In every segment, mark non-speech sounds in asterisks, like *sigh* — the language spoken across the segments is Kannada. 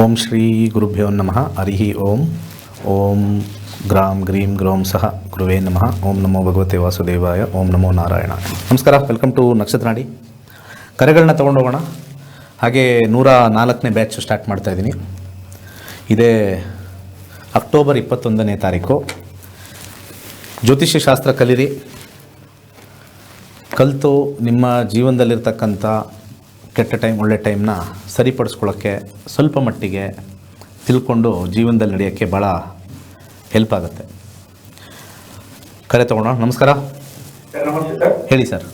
ಓಂ ಶ್ರೀ ಗುರುಭ್ಯೋ ನಮಃ ಹರಿ ಓಂ. ಓಂ ಗ್ರಾಂ ಗ್ರೀಂ ಗ್ರೋಂ ಸಹ ಗುರುವೇ ನಮಃ. ಓಂ ನಮೋ ಭಗವತೆ ವಾಸುದೇವಾಯ, ಓಂ ನಮೋ ನಾರಾಯಣ. ನಮಸ್ಕಾರ, ವೆಲ್ಕಮ್ ಟು ನಕ್ಷತ್ರನಾಡಿ ಕರೆಗಳನ್ನ ತೊಗೊಂಡೋಗೋಣ. ಹಾಗೆ ನೂರ ನಾಲ್ಕನೇ ಬ್ಯಾಚ್ ಸ್ಟಾರ್ಟ್ ಮಾಡ್ತಾ ಇದ್ದೀನಿ. ಇದೇ ಅಕ್ಟೋಬರ್ ಇಪ್ಪತ್ತೊಂದನೇ ತಾರೀಕು. ಜ್ಯೋತಿಷ್ಯ ಶಾಸ್ತ್ರ ಕಲೀರಿ. ಕಲಿತು ನಿಮ್ಮ ಜೀವನದಲ್ಲಿರ್ತಕ್ಕಂಥ ಕೆಟ್ಟ ಟೈಮ್ ಒಳ್ಳೆ ಟೈಮ್ನ ಸರಿಪಡಿಸ್ಕೊಳ್ಳೋಕ್ಕೆ ಸ್ವಲ್ಪ ಮಟ್ಟಿಗೆ ತಿಳ್ಕೊಂಡು ಜೀವನದಲ್ಲಿ ನಡೆಯೋಕ್ಕೆ ಭಾಳ ಹೆಲ್ಪ್ ಆಗುತ್ತೆ. ಕರೆ ತಗೊಳ್ಳೋಣ ನಮಸ್ಕಾರ. ಹೇಳಿ ಸರ್.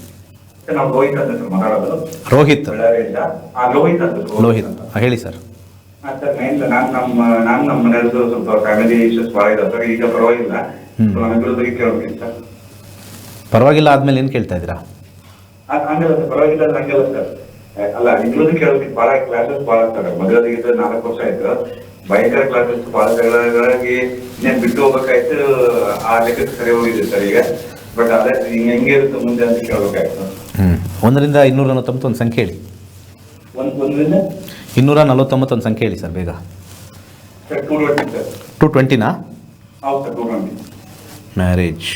ರೋಹಿತ್ ರೋಹಿತ್. ಹೇಳಿ ಸರ್. ನಾನು ನಮ್ಮ ನಾನು ನಮ್ಮ ಮನೆಯವ್ರದ್ದು ಸ್ವಲ್ಪ ಫ್ಯಾಮಿಲಿ ಇಶ್ಯೂಸ್ ಭಾಳ ಇದೆ ಸರ್. ಈಗ ಪರವಾಗಿಲ್ಲ. ಬಗ್ಗೆ ಕೇಳಬೇಕಿತ್ತು ಸರ್. ಪರವಾಗಿಲ್ಲ ಆದಮೇಲೆ ಏನು ಕೇಳ್ತಾ ಇದ್ದೀರಾ? ಅದ್ ಹಂಗಲ್ಲ ಸರ್ ಪರವಾಗಿಲ್ಲ ಹಂಗಲ್ಲ ಸರ್. ಅಲ್ಲ ನಿಮ್ಮದು ಕೇಳಿ ಬಹಳ ಕ್ಲಾಸಸ್ ಬಹಳ ಸರ್ ಮದುವೆಗಿದ್ದು ನಾಲ್ಕು ವರ್ಷ ಆಯ್ತು. ಭಯಂಕರ ಕ್ಲಾಸಸ್ ಬಹಳ ಜಗಳಗಳಾಗಿ ಇನ್ನೇನ್ ಬಿಟ್ಟು ಹೋಗ್ಬೇಕಾಯ್ತು. ಆ ಲೆಕ್ಕಕ್ಕೆ ಸರಿ ಹೋಗಿದೆ ಸರ್ ಈಗ. ಬಟ್ ಅದೇ ಹಿಂಗೆ ಹೆಂಗೆ ಇರುತ್ತೆ ಮುಂದೆ ಅಂತ ಕೇಳ್ಬೇಕಾಯ್ತು. ಹ್ಮ್. ಒಂದರಿಂದ ಇನ್ನೂರ ನಲವತ್ತೊಂಬತ್ತು ಒಂದು ಸಂಖ್ಯೆ ಹೇಳಿ. ಒಂದ್ರಿಂದ? ಇನ್ನೂರ ನಲವತ್ತೊಂಬತ್ತು ಒಂದು ಸಂಖ್ಯೆ ಹೇಳಿ ಸರ್ ಬೇಗ. ಟೂ ಟ್ವೆಂಟಿನಾ ಮ್ಯಾರೇಜ್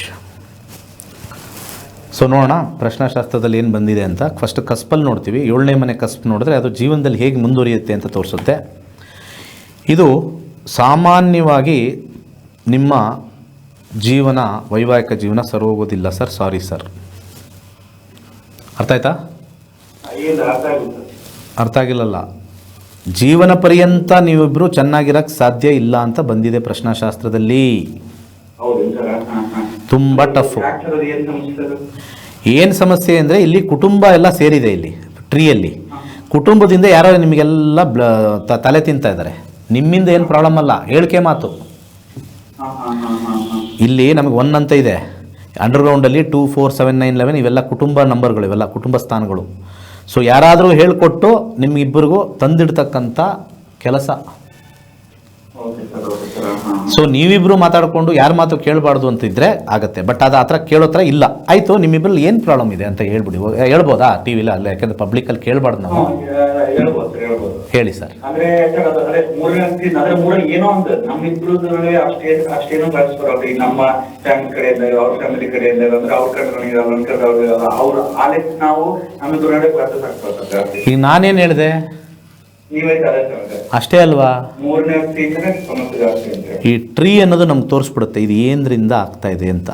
ಸೊ ನೋಡೋಣ. ಪ್ರಶ್ನಾಶಾಸ್ತ್ರದಲ್ಲಿ ಏನು ಬಂದಿದೆ ಅಂತ. ಫಸ್ಟ್ ಕಸ್ಪಲ್ಲಿ ನೋಡ್ತೀವಿ. ಏಳನೇ ಮನೆ ಕಸ್ಪ್ ನೋಡಿದ್ರೆ ಅದು ಜೀವನದಲ್ಲಿ ಹೇಗೆ ಮುಂದುವರಿಯುತ್ತೆ ಅಂತ ತೋರಿಸುತ್ತೆ. ಇದು ಸಾಮಾನ್ಯವಾಗಿ ನಿಮ್ಮ ಜೀವನ ವೈವಾಹಿಕ ಜೀವನ ಸರೋಗೋದಿಲ್ಲ ಸರ್. ಸಾರಿ ಸರ್ ಅರ್ಥ ಆಯ್ತಾ? ಅರ್ಥ ಆಗಿಲ್ಲಲ್ಲ. ಜೀವನ ಪರ್ಯಂತ ನೀವಿಬ್ಬರು ಚೆನ್ನಾಗಿರಕ್ಕೆ ಸಾಧ್ಯ ಇಲ್ಲ ಅಂತ ಬಂದಿದೆ ಪ್ರಶ್ನಾಶಾಸ್ತ್ರದಲ್ಲಿ. ಸರ್. ತುಂಬ ಟಫು ಏನು ಸಮಸ್ಯೆ ಅಂದರೆ ಇಲ್ಲಿ ಕುಟುಂಬ ಎಲ್ಲ ಸೇರಿದೆ ಇಲ್ಲಿ ಟ್ರೀಯಲ್ಲಿ ಕುಟುಂಬದಿಂದ ಯಾರೋ ನಿಮಗೆಲ್ಲ ತಲೆ ತಿಂತಾ ಇದ್ದಾರೆ. ನಿಮ್ಮಿಂದ ಏನು ಪ್ರಾಬ್ಲಮ್ ಅಲ್ಲ ಹೇಳಿಕೆ ಮಾತು. ಇಲ್ಲಿ ನಮಗೆ ಒನ್ ಅಂತ ಇದೆ. ಅಂಡರ್ಗ್ರೌಂಡಲ್ಲಿ two four seven nine eleven ಇವೆಲ್ಲ ಕುಟುಂಬ ನಂಬರ್ಗಳು ಇವೆಲ್ಲ ಕುಟುಂಬ ಸ್ಥಾನಗಳು. ಸೊ ಯಾರಾದರೂ ಹೇಳಿಕೊಟ್ಟು ನಿಮಗಿಬ್ಬರಿಗೂ ತಂದಿಡ್ತಕ್ಕಂಥ ಕೆಲಸ. ಸೊ ನೀವಿಬ್ರು ಮಾತಾಡಿಕೊಂಡು ಯಾರ ಮಾತು ಕೇಳಬಾರ್ದು ಅಂತಿದ್ರೆ ಆಗುತ್ತೆ. ಬಟ್ ಅದು ಆ ಥರ ಕೇಳೋ ಥರ ಇಲ್ಲ. ಆಯಿತು ನಿಮ್ಮಿಬ್ರಲ್ಲಿ ಏನು ಪ್ರಾಬ್ಲಮ್ ಇದೆ ಅಂತ ಹೇಳ್ಬಿಡಿ. ಹೇಳ್ಬೋದಾ ಟಿ ವಿಲಿ ಅಲ್ಲ? ಯಾಕಂದ್ರೆ ಪಬ್ಲಿಕಲ್ಲಿ ಕೇಳಬಾರ್ದು ನಾವು. ಹೇಳಿ ಸರ್ ಈಗ ನಾನೇನು ಹೇಳಿದೆ. ಅಷ್ಟೇ ಅಲ್ವಾ. ಈ ಟ್ರೀ ಅನ್ನೋದು ನಮ್ಗೆ ತೋರಿಸ್ಬಿಡುತ್ತೆ. ಇದು ಏನ್ರಿಂದ ಆಗ್ತಾ ಇದೆ ಅಂತ.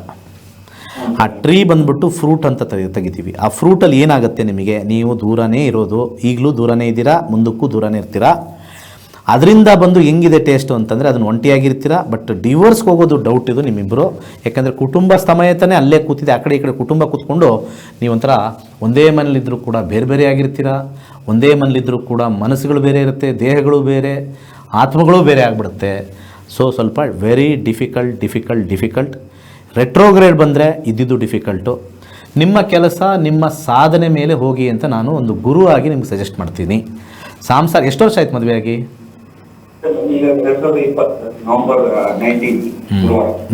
ಆ ಟ್ರೀ ಬಂದ್ಬಿಟ್ಟು ಫ್ರೂಟ್ ಅಂತ ತೆಗೆ ತೆಗಿತೀವಿ. ಆ ಫ್ರೂಟಲ್ಲಿ ಏನಾಗುತ್ತೆ ನಿಮಗೆ? ನೀವು ದೂರನೇ ಇರೋದು. ಈಗಲೂ ದೂರನೇ ಇದ್ದೀರಾ? ಮುಂದಕ್ಕೂ ದೂರನೇ ಇರ್ತೀರಾ? ಅದರಿಂದ ಬಂದು ಹೆಂಗಿದೆ ಟೇಸ್ಟು ಅಂತಂದರೆ ಅದನ್ನು ಒಂಟಿಯಾಗಿರ್ತೀರಾ? ಬಟ್ ಡಿವೋರ್ಸ್ಗೆ ಹೋಗೋದು ಡೌಟ್ ಇದು ನಿಮ್ಮಿಬ್ಬರು ಯಾಕಂದರೆ ಕುಟುಂಬ ಸಮೇತನೇ ಅಲ್ಲೇ ಕೂತಿದೆ. ಆ ಕಡೆ ಈ ಕಡೆ ಕುಟುಂಬ ಕೂತ್ಕೊಂಡು ನೀವೊಂಥರ ಒಂದೇ ಮನೇಲಿದ್ದರೂ ಕೂಡ ಬೇರೆ ಬೇರೆ ಆಗಿರ್ತೀರಾ? ಒಂದೇ ಮನೇಲಿದ್ದರೂ ಕೂಡ ಮನಸ್ಸುಗಳು ಬೇರೆ ಇರುತ್ತೆ ದೇಹಗಳು ಬೇರೆ ಆತ್ಮಗಳು ಬೇರೆ ಆಗಿಬಿಡುತ್ತೆ. ಸೊ ಸ್ವಲ್ಪ very difficult difficult difficult retrograde ಬಂದರೆ ಇದ್ದಿದ್ದು ಡಿಫಿಕಲ್ಟು ನಿಮ್ಮ ಕೆಲಸ ನಿಮ್ಮ ಸಾಧನೆ ಮೇಲೆ ಹೋಗಿ ಅಂತ ನಾನು ಒಂದು ಗುರು ಆಗಿ ನಿಮ್ಗೆ ಸಜೆಸ್ಟ್ ಮಾಡ್ತೀನಿ. ಸಾಂಸಾರ್ ಎಷ್ಟು ವರ್ಷ ಆಯ್ತು ಮದುವೆಯಾಗಿ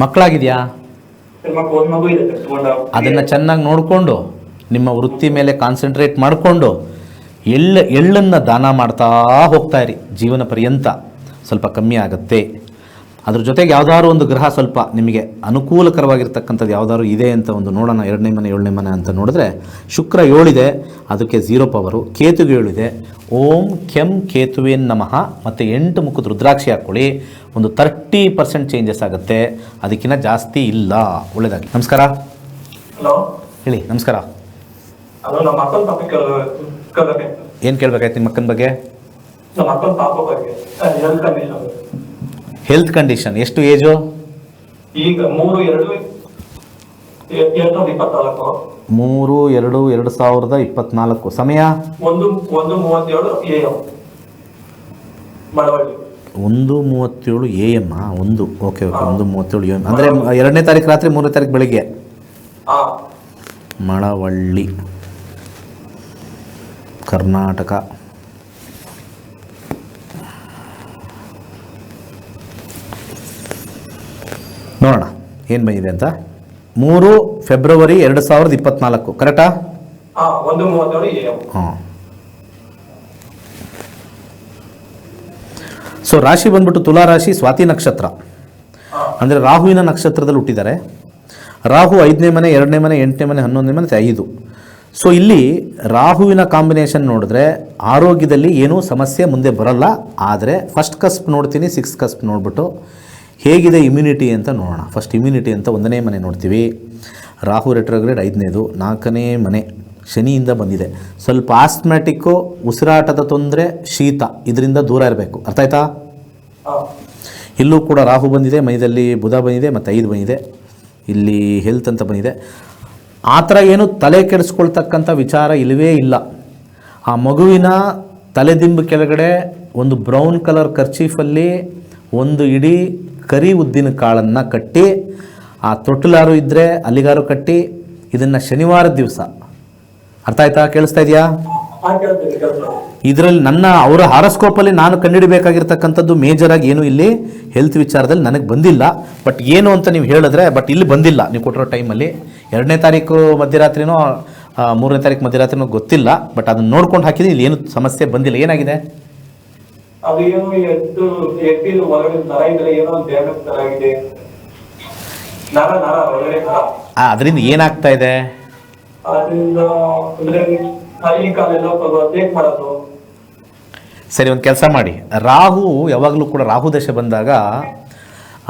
ಮಕ್ಕಳಾಗಿದೆಯಾ? ಅದನ್ನು ಚೆನ್ನಾಗಿ ನೋಡಿಕೊಂಡು ನಿಮ್ಮ ವೃತ್ತಿ ಮೇಲೆ ಕಾನ್ಸಂಟ್ರೇಟ್ ಮಾಡಿಕೊಂಡು ಎಳ್ಳು ಎಳ್ಳನ್ನು ದಾನ ಮಾಡ್ತಾ ಹೋಗ್ತಾ ಇರಿ. ಜೀವನ ಪರ್ಯಂತ ಸ್ವಲ್ಪ ಕಮ್ಮಿ ಆಗುತ್ತೆ. ಅದ್ರ ಜೊತೆಗೆ ಯಾವುದಾದ್ರು ಒಂದು ಗ್ರಹ ಸ್ವಲ್ಪ ನಿಮಗೆ ಅನುಕೂಲಕರವಾಗಿರ್ತಕ್ಕಂಥದ್ದು ಯಾವುದಾದ್ರು ಇದೆ ಅಂತ ಒಂದು ನೋಡೋಣ. ಎರಡನೇ ಮನೆ ಏಳನೇ ಮನೆ ಅಂತ ನೋಡಿದ್ರೆ ಶುಕ್ರ ಏಳಿದೆ ಅದಕ್ಕೆ ಝೀರೋ ಪವರು ಕೇತುಗೆ ಏಳಿದೆ. ಓಂ ಕೆಂ ಕೇತುವೇನ್ ನಮಃ. ಮತ್ತು ಎಂಟು ಮುಖದ ರುದ್ರಾಕ್ಷಿ ಹಾಕ್ಕೊಳ್ಳಿ. ಒಂದು ತರ್ಟಿ ಪರ್ಸೆಂಟ್ ಚೇಂಜಸ್ ಆಗುತ್ತೆ. ಅದಕ್ಕಿಂತ ಜಾಸ್ತಿ ಇಲ್ಲ. ಒಳ್ಳೆಯದಾಗಿ ನಮಸ್ಕಾರ. ಹಲೋ ಹೇಳಿ ನಮಸ್ಕಾರ. ಏನು ಕೇಳಬೇಕಾಯ್ತು ನಿಮ್ಮ ಅಕ್ಕನ ಬಗ್ಗೆ? ಹೆಲ್ತ್ ಕಂಡೀಷನ್ ಎಷ್ಟು ಏಜು ಈಗ ಮೂರು ಎರಡು ಎರಡ್ ಸಾವಿರದ ಇಪ್ಪತ್ನಾಲ್ಕು. ಮೂರು ಎರಡು ಎರಡು ಸಾವಿರದ ಇಪ್ಪತ್ನಾಲ್ಕು. ಸಮಯ? ಒಂದು ಒಂದು ಮೂವತ್ತೇಳು ಎ ಎಂ ಒಂದು ಮೂವತ್ತೇಳು ಎ ಎಂ ಒಂದು. ಓಕೆ ಓಕೆ ಒಂದು ಮೂವತ್ತೇಳು ಎ ಎಂ ಅಂದರೆ ಎರಡನೇ ತಾರೀಕು ರಾತ್ರಿ ಮೂರನೇ ತಾರೀಕು ಬೆಳಿಗ್ಗೆ? ಮಳವಳ್ಳಿ. ಕರ್ನಾಟಕ. ನೋಡೋಣ ಏನು ಬಂದಿದೆ ಅಂತ? ಮೂರು ಫೆಬ್ರವರಿ ಎರಡು ಸಾವಿರದ ಇಪ್ಪತ್ನಾಲ್ಕು ಕರೆಕ್ಟಾ? ಹಾ ಸೊ ರಾಶಿ ಬಂದ್ಬಿಟ್ಟು ತುಲಾ ರಾಶಿ ಸ್ವಾತಿ ನಕ್ಷತ್ರ. ಅಂದರೆ ರಾಹುವಿನ ನಕ್ಷತ್ರದಲ್ಲಿ ಹುಟ್ಟಿದ್ದಾರೆ. ರಾಹು ಐದನೇ ಮನೆ ಎರಡನೇ ಮನೆ ಎಂಟನೇ ಮನೆ ಹನ್ನೊಂದನೇ ಮನೆ ಐದು. ಸೊ ಇಲ್ಲಿ ರಾಹುವಿನ ಕಾಂಬಿನೇಷನ್ ನೋಡಿದ್ರೆ ಆರೋಗ್ಯದಲ್ಲಿ ಏನೂ ಸಮಸ್ಯೆ ಮುಂದೆ ಬರಲ್ಲ. ಆದರೆ ಫಸ್ಟ್ ಕಸ್ಪ್ ನೋಡ್ತೀನಿ ಸಿಕ್ಸ್ ಕಸ್ಪ್ ನೋಡ್ಬಿಟ್ಟು ಹೇಗಿದೆ ಇಮ್ಯುನಿಟಿ ಅಂತ ನೋಡೋಣ. ಫಸ್ಟ್ ಇಮ್ಯುನಿಟಿ ಅಂತ ಒಂದನೇ ಮನೆ ನೋಡ್ತೀವಿ. ರಾಹು ರೆಟ್ರೋಗ್ರೇಡ್ ಐದನೇದು, ನಾಲ್ಕನೇ ಮನೆ ಶನಿಯಿಂದ ಬಂದಿದೆ. ಸ್ವಲ್ಪ ಆಸ್ಮ್ಯಾಟಿಕ್ಕು ಉಸಿರಾಟದ ತೊಂದರೆ, ಶೀತ ಇದರಿಂದ ದೂರ ಇರಬೇಕು. ಅರ್ಥ ಆಯ್ತಾ? ಇಲ್ಲೂ ಕೂಡ ರಾಹು ಬಂದಿದೆ, ಮೈದಲ್ಲಿ ಬುಧ ಬಂದಿದೆ, ಮತ್ತು ಐದು ಬಂದಿದೆ. ಇಲ್ಲಿ ಹೆಲ್ತ್ ಅಂತ ಬಂದಿದೆ. ಆ ಥರ ಏನು ತಲೆ ಕೆಡಿಸ್ಕೊಳ್ತಕ್ಕಂಥ ವಿಚಾರ ಇಲ್ಲವೇ ಇಲ್ಲ. ಆ ಮಗುವಿನ ತಲೆದಿಂಬು ಕೆಳಗಡೆ ಒಂದು ಬ್ರೌನ್ ಕಲರ್ ಕರ್ಚೀಫಲ್ಲಿ ಒಂದು ಇಡೀ ಕರಿ ಉದ್ದಿನ ಕಾಳನ್ನು ಕಟ್ಟಿ, ಆ ತೊಟ್ಟಲಾರು ಇದ್ದರೆ ಅಲ್ಲಿಗಾರು ಕಟ್ಟಿ, ಇದನ್ನು ಶನಿವಾರ ದಿವಸ. ಅರ್ಥ ಆಯ್ತಾ? ಕೇಳಿಸ್ತಾ ಇದೆಯಾ? ಇದರಲ್ಲಿ ನನ್ನ ಅವರ ಹಾರಸ್ಕೋಪಲ್ಲಿ ನಾನು ಕಂಡುಹಿಡಬೇಕಾಗಿರ್ತಕ್ಕಂಥದ್ದು ಮೇಜರ್ ಆಗಿ ಏನು ಇಲ್ಲಿ? ಹೆಲ್ತ್ ವಿಚಾರದಲ್ಲಿ ನನಗೆ ಬಂದಿಲ್ಲ. ಬಟ್ ಏನು ಅಂತ ನೀವು ಹೇಳಿದ್ರೆ, ಬಟ್ ಇಲ್ಲಿ ಬಂದಿಲ್ಲ ನೀವು ಕೊಟ್ಟಿರೋ ಟೈಮಲ್ಲಿ ಎರಡನೇ ತಾರೀಕು ಮಧ್ಯರಾತ್ರಿನೋ ಮೂರನೇ ತಾರೀಕು ಮಧ್ಯರಾತ್ರಿನೋ ಗೊತ್ತಿಲ್ಲ ಬಟ್ ಅದನ್ನ ನೋಡ್ಕೊಂಡು ಹಾಕಿದ್ರೆ ಇಲ್ಲಿ ಏನು ಸಮಸ್ಯೆ ಬಂದಿಲ್ಲ. ಏನಾಗಿದೆ? ಅದರಿಂದ ಏನಾಗ್ತಾ ಇದೆ? ಸರಿ ಒಂದು ಕೆಲಸ ಮಾಡಿ. ರಾಹು ಯಾವಾಗಲೂ ಕೂಡ ರಾಹು ದಶೆ ಬಂದಾಗ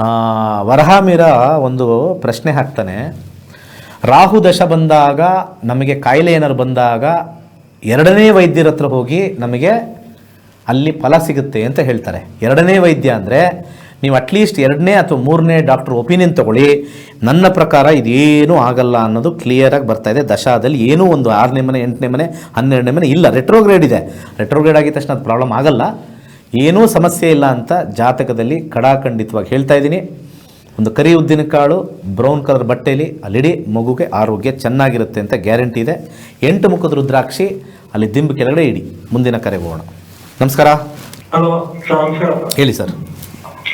ವರಹಾ ವರಹಾಮಿರ ಒಂದು ಪ್ರಶ್ನೆ ಹಾಕ್ತಾನೆ. ರಾಹು ದಶ ಬಂದಾಗ ನಮಗೆ ಕಾಯಿಲೆ ಏನಾದ್ರು ಬಂದಾಗ ಎರಡನೇ ವೈದ್ಯರ ಹತ್ರ ಹೋಗಿ ನಮಗೆ ಅಲ್ಲಿ ಫಲ ಸಿಗುತ್ತೆ ಅಂತ ಹೇಳ್ತಾರೆ. ಎರಡನೇ ವೈದ್ಯ ಅಂದರೆ ನೀವು ಅಟ್ಲೀಸ್ಟ್ ಎರಡನೇ ಅಥವಾ ಮೂರನೇ ಡಾಕ್ಟರ್ ಒಪಿನಿಯನ್ ತಗೊಳ್ಳಿ. ನನ್ನ ಪ್ರಕಾರ ಇದೇನೂ ಆಗಲ್ಲ ಅನ್ನೋದು ಕ್ಲಿಯರಾಗಿ ಬರ್ತಾ ಇದೆ. ದಶಾದಲ್ಲಿ ಏನೂ ಒಂದು ಆರನೇ ಮನೆ, ಎಂಟನೇ ಮನೆ, ಹನ್ನೆರಡನೇ ಮನೆ ಇಲ್ಲ. ರೆಟ್ರೋಗ್ರೇಡ್ ಇದೆ. ರೆಟ್ರೋಗ್ರೇಡ್ ಆಗಿದ ತಕ್ಷಣ ಅದು ಪ್ರಾಬ್ಲಮ್ ಆಗಲ್ಲ. ಏನೂ ಸಮಸ್ಯೆ ಇಲ್ಲ ಅಂತ ಜಾತಕದಲ್ಲಿ ಕಡಾಖಂಡಿತವಾಗಿ ಹೇಳ್ತಾ ಇದ್ದೀನಿ. ಒಂದು ಕರಿ ಉದ್ದಿನ ಕಾಳು ಬ್ರೌನ್ ಕಲರ್ ಬಟ್ಟೆಯಲ್ಲಿ ಅಲ್ಲಿಡೀ ಮಗುಗೆ ಆರೋಗ್ಯ ಚೆನ್ನಾಗಿರುತ್ತೆ ಅಂತ ಗ್ಯಾರಂಟಿ ಇದೆ. ಎಂಟು ಮುಖದ ರುದ್ರಾಕ್ಷಿ ಅಲ್ಲಿ ದಿಂಬು ಕೆಳಗಡೆ ಇಡಿ. ಮುಂದಿನ ಕರೆ ಹೋಗೋಣ. ನಮಸ್ಕಾರ. ಹಲೋ ನಮಸ್ಕಾರ. ಹೇಳಿ ಸರ್.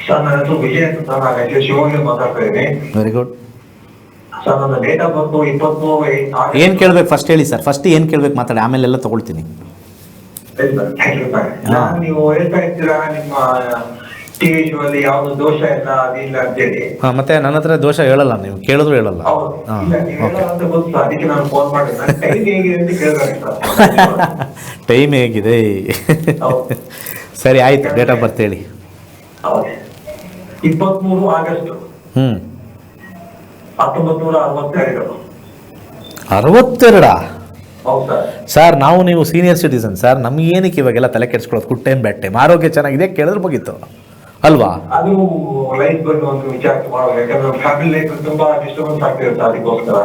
ಸರ್ ನನ್ನ ಹೆಸರು ವಿಜಯ್ ಅಂತ ಸರ್ ನಾನು ಆಕ್ಚುಲಿ ಶಿವಮೊಗ್ಗ ಮಾತಾಡ್ತಾ ಇದ್ದೀನಿ. ವೆರಿ ಗುಡ್ ಸರ್ ನನ್ನ ಡೇಟ್ ಆಫ್ ಬರ್ತು ಇಪ್ಪತ್ಮೂರು ಏನು ಕೇಳ್ಬೇಕು? ಫಸ್ಟ್ ಹೇಳಿ ಸರ್. ಫಸ್ಟ್ ಏನು ಕೇಳ್ಬೇಕು ಮಾತಾಡಿ? ಆಮೇಲೆ ತಗೊಳ್ತೀನಿ. ನಾನು ನೀವು ಹೇಳ್ತಾ ಇರ್ತೀರಾ ನಿಮ್ಮ ಟಿವಿ ಶೋ ಅಲ್ಲಿ ಯಾವ್ದು ದೋಷ ಇಲ್ಲ ಅದಿಲ್ಲ ಅಂತೇಳಿ ಹಾಂ ಮತ್ತೆ ನನ್ನ ಹತ್ರ ದೋಷ ಹೇಳಲ್ಲ ನೀವು ಕೇಳಿದ್ರು ಹೇಳಲ್ಲ. ಹೌದು. ಹಾಂ. ಇಲ್ಲ ನೀವು ಓಕೆ ಹೇಳೋದು ಅಂತ ಗೊತ್ತು. ಅದಕ್ಕೆ ನಾನು ಫೋನ್ ಮಾಡಿದೆ. ನನ್ನ ಟೈಮ್ ಹೇಗಿದೆ ಅಂತ ಕೇಳಿದ್ರೆ ಟೈಮ್ *laughs* ಹೇಗಿದೆ? ಹೌದು. *laughs* ಸರಿ ಆಯ್ತು. ಡೇಟ್ ಆಫ್ ಬರ್ತ್ ಹೇಳಿ. ಹೌದು. ಇಪ್ಪತ್ಮೂರು ಆಗಸ್ಟ್. ಹ್ಞೂ ಹತ್ತೊಂಬತ್ ನೂರ ಅರವತ್ತೆರಡು. ಅರವತ್ತೆರಡಾ? ಹೌದು ಸರ್. ಸರ್ ನಾವು ನೀವು ಸೀನಿಯರ್ ಸಿಟಿಸನ್ ಸರ್ ನಮ್ಗೆ ಏನಕ್ಕೆ ಇವಾಗೆಲ್ಲ ತಲೆ ಕೆಡಿಸ್ಕೊಳ್ಳೋದು? ಗುಡ್ ಟೈಮ್ ಬ್ಯಾಡ್ ಟೈಮ್ ಆರೋಗ್ಯ ಚೆನ್ನಾಗಿದೆ ಕೇಳಿದ್ರೆ ಮುಗೀತು. ಅಲ್ವಾ? ಅದು ಲೈಫ್ ಬಗ್ಗೆ ಒಂದು ವಿಚಾರಕ್ಕೆ ಯಾಕಂದ್ರೆ ಫ್ಯಾಮಿಲಿ ಲೈಫ್ ತುಂಬಾ ಡಿಸ್ಟರ್ಬೆನ್ಸ್ ಆಗ್ತಿರುತ್ತೆ ಅದಕ್ಕೋಸ್ಕರ.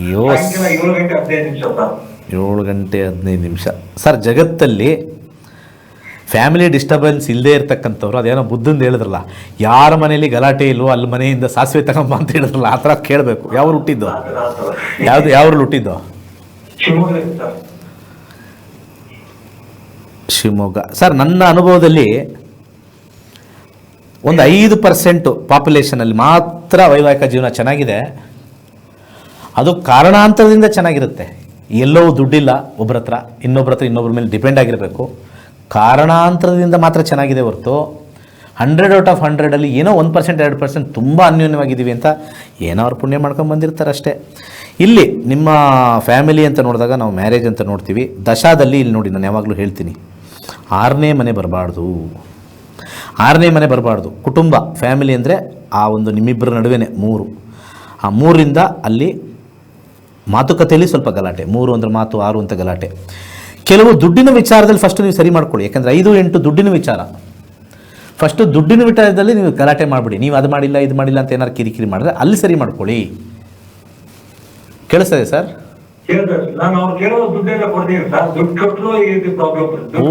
ಅಯ್ಯೋ ಸಾಯಂಕಾಲ ಏಳು ಗಂಟೆ ಹದಿನೈದು ನಿಮಿಷ ಸರ್. ಏಳು ಗಂಟೆ ಹದಿನೈದು ನಿಮಿಷ. ಸರ್ ಜಗತ್ತಲ್ಲಿ ಫ್ಯಾಮಿಲಿ ಡಿಸ್ಟರ್ಬೆನ್ಸ್ ಇಲ್ಲದೆ ಇರ್ತಕ್ಕಂಥವ್ರು ಅದೇನೋ ಬುದ್ಧಂದು ಹೇಳಿದ್ರಲ್ಲ ಯಾರ ಮನೇಲಿ ಗಲಾಟೆ ಇಲ್ವೋ ಅಲ್ಲಿ ಮನೆಯಿಂದ ಸಾಸಿವೆ ತಗೊಂಬ ಅಂತ ಹೇಳಿದ್ರಲ್ಲ ಆ ಥರ ಕೇಳಬೇಕು. ಯಾವ್ರು ಹುಟ್ಟಿದ್ದು? ಯಾವ್ದು ಯಾವ್ರಲ್ಲಿ ಹುಟ್ಟಿದ್ದು? ಶಿವಮೊಗ್ಗ. ಸರ್ ನನ್ನ ಅನುಭವದಲ್ಲಿ ಒಂದು ಐದು ಪರ್ಸೆಂಟು ಪಾಪ್ಯುಲೇಷನಲ್ಲಿ ಮಾತ್ರ ವೈವಾಹಿಕ ಜೀವನ ಚೆನ್ನಾಗಿದೆ. ಅದು ಕಾರಣಾಂತರದಿಂದ ಚೆನ್ನಾಗಿರುತ್ತೆ. ಎಲ್ಲೋ ದುಡ್ಡಿಲ್ಲ ಒಬ್ಬರ ಹತ್ರ ಇನ್ನೊಬ್ಬರ ಹತ್ರ ಇನ್ನೊಬ್ಬರ ಮೇಲೆ ಡಿಪೆಂಡ್ ಆಗಿರಬೇಕು. ಕಾರಣಾಂತರದಿಂದ ಮಾತ್ರ ಚೆನ್ನಾಗಿದೆ ಹೊರತು ಹಂಡ್ರೆಡ್ ಔಟ್ ಆಫ್ ಹಂಡ್ರೆಡಲ್ಲಿ ಏನೋ ಒಂದು ಪರ್ಸೆಂಟ್ ಎರಡು ಪರ್ಸೆಂಟ್ ತುಂಬ ಅನ್ಯೋನ್ಯವಾಗಿದ್ದೀವಿ ಅಂತ ಏನೋ ಅವ್ರು ಪುಣ್ಯ ಮಾಡ್ಕೊಂಡು ಬಂದಿರ್ತಾರೆ ಅಷ್ಟೇ. ಇಲ್ಲಿ ನಿಮ್ಮ ಫ್ಯಾಮಿಲಿ ಅಂತ ನೋಡಿದಾಗ ನಾವು ಮ್ಯಾರೇಜ್ ಅಂತ ನೋಡ್ತೀವಿ. ದಶಾದಲ್ಲಿ ಇಲ್ಲಿ ನೋಡಿ, ನಾನು ಯಾವಾಗಲೂ ಹೇಳ್ತೀನಿ. ಆರನೇ ಮನೆ ಬರಬಾರ್ದು. ಆರನೇ ಮನೆ ಬರಬಾರ್ದು. ಕುಟುಂಬ ಫ್ಯಾಮಿಲಿ ಅಂದರೆ ಆ ಒಂದು ನಿಮ್ಮಿಬ್ಬರ ನಡುವೆನೆ, ಮೂರು. ಆ ಮೂರಿಂದ ಅಲ್ಲಿ ಮಾತುಕತೆಯಲ್ಲಿ ಸ್ವಲ್ಪ ಗಲಾಟೆ. ಮೂರು ಅಂದರೆ ಮಾತು, ಆರು ಅಂತ ಗಲಾಟೆ. ಕೆಲವು ದುಡ್ಡಿನ ವಿಚಾರದಲ್ಲಿ ಫಸ್ಟ್ ನೀವು ಸರಿ ಮಾಡ್ಕೊಳ್ಳಿ. ಯಾಕಂದರೆ ಐದು, ಎಂಟು ದುಡ್ಡಿನ ವಿಚಾರ. ಫಸ್ಟು ದುಡ್ಡಿನ ವಿಚಾರದಲ್ಲಿ ನೀವು ಗಲಾಟೆ ಮಾಡಿಬಿಡಿ. ನೀವು ಅದು ಮಾಡಿಲ್ಲ, ಇದು ಮಾಡಿಲ್ಲ ಅಂತ ಏನಾರು ಕಿರಿಕಿರಿ ಮಾಡಿದ್ರೆ ಅಲ್ಲಿ ಸರಿ ಮಾಡ್ಕೊಳ್ಳಿ. ಕೇಳಿಸ್ತದೆ ಸರ್? ಓ.